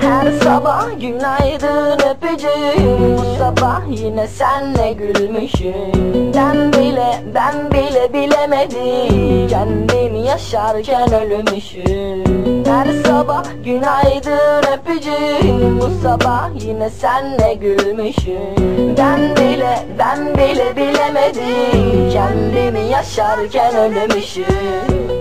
Her sabah günaydın öpücüğüm. Bu sabah yine senle gülmüşüm. Ben bile ben bile bilemedim. Kendimi yaşarken ölmüşüm. Her sabah günaydın öpücüğüm. Bu sabah yine senle gülmüşüm. Ben bile ben bile bilemedim Kendimi yaşarken ölmüşüm.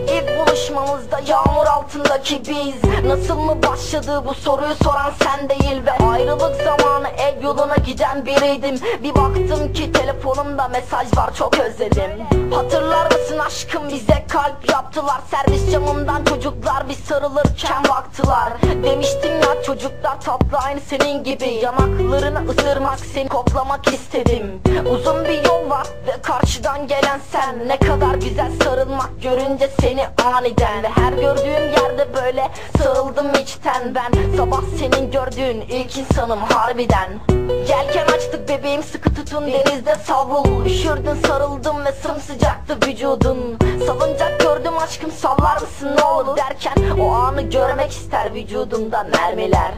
İlk buluşmamızda yağmur altındaki biz. Nasıl mı başladı bu soruyu soran sen değil Ve ayrılık zamanı ev yoluna giden biriydim. Bir baktım ki telefonumda mesaj var çok özledim. Hatırlar mısın aşkım? Bize kalp yaptılar. Servis camından çocuklar bir sarılırken baktılar Demiştin ya çocuklar tatlı aynı senin gibi. Yanaklarını ısırmak seni koklamak istedim. Uzun bir yol var ve karşıdan gelen sen. Ne kadar güzel sarılmak görünce seni aniden. Ve her gördüğüm yerde böyle sarıldım içten ben. Sabah senin gördüğün ilk insanım harbiden. Yelken açtık bebeğim sıkı tutun denizde savrul. Üşürdün sarıldım ve sımsıcaktı vücudun. Salıncak gördüm aşkım sallar mısın ne olur derken O anı görmek ister vücudumda mermiler.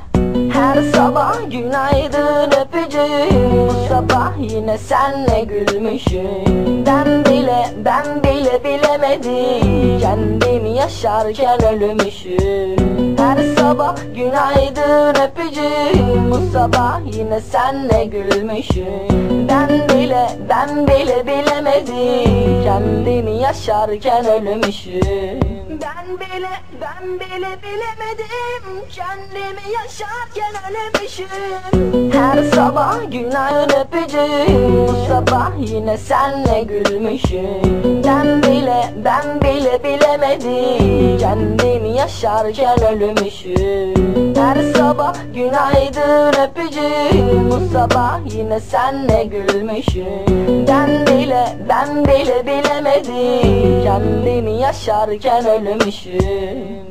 Her sabah günaydın öpücüğüm Bu sabah yine senle gülmüşüm. Ben bile ben bile bilemedim Kendimi yaşarken ölmüşüm. Her sabah günaydın öpücüğüm Bu sabah yine senle gülmüşüm. Ben bile ben bile bilemedim Kendimi yaşarken ölmüşüm. Ben bile ben bile bilemedim. Kendimi yaşarken ölmüşüm. Her sabah günaydın öpücüğüm Bu sabah yine senle gülmüşüm. Ben bile ben bile bilemedim. Kendimi yaşarken ölmüşüm. Her günaydın öpücüğüm Bu sabah yine senle gülmüşüm. Ben bile ben bile bilemedim. Kendimi yaşarken ölmüşüm